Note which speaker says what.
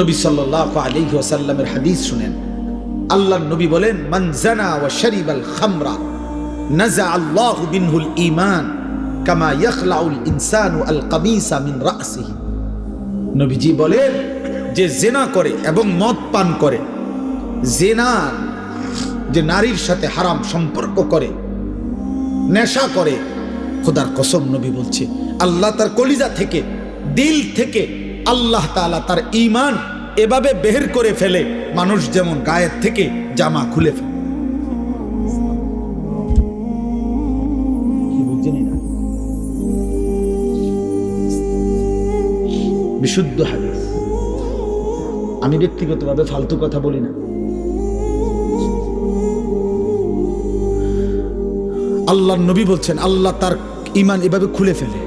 Speaker 1: নবী সাল্লাহ আলী ওসাল্লামের হাদিস শুনেন। আল্লাহ নবী বলেন, মান জানা ওয়া শারিবাল খামরা, নাজা আল্লাহু বিনহুল ঈমান, কামা ইয়াখলাউল ইনসানু আল কামিসা মিন রাসিহি। নবীজি বলেন, যে জেনা করে এবং মদ পান করে, জেনা যে নারীর সাথে হারাম সম্পর্ক করে, নেশা করে, খোদার কসম নবী বলছে, আল্লাহ তার কলিজা থেকে, দিল থেকে আল্লাহ তাআলা তার ঈমান এভাবে বের করে ফেলে, মানুষ যেমন গায়ের থেকে জামা খুলে ফেলে? বিশুদ্ধ হাদিস। আমি ব্যক্তিগতভাবে ফালতু কথা বলি না। আল্লাহ নবী বলছেন, আল্লাহ তার ইমান এভাবে খুলে ফেলে।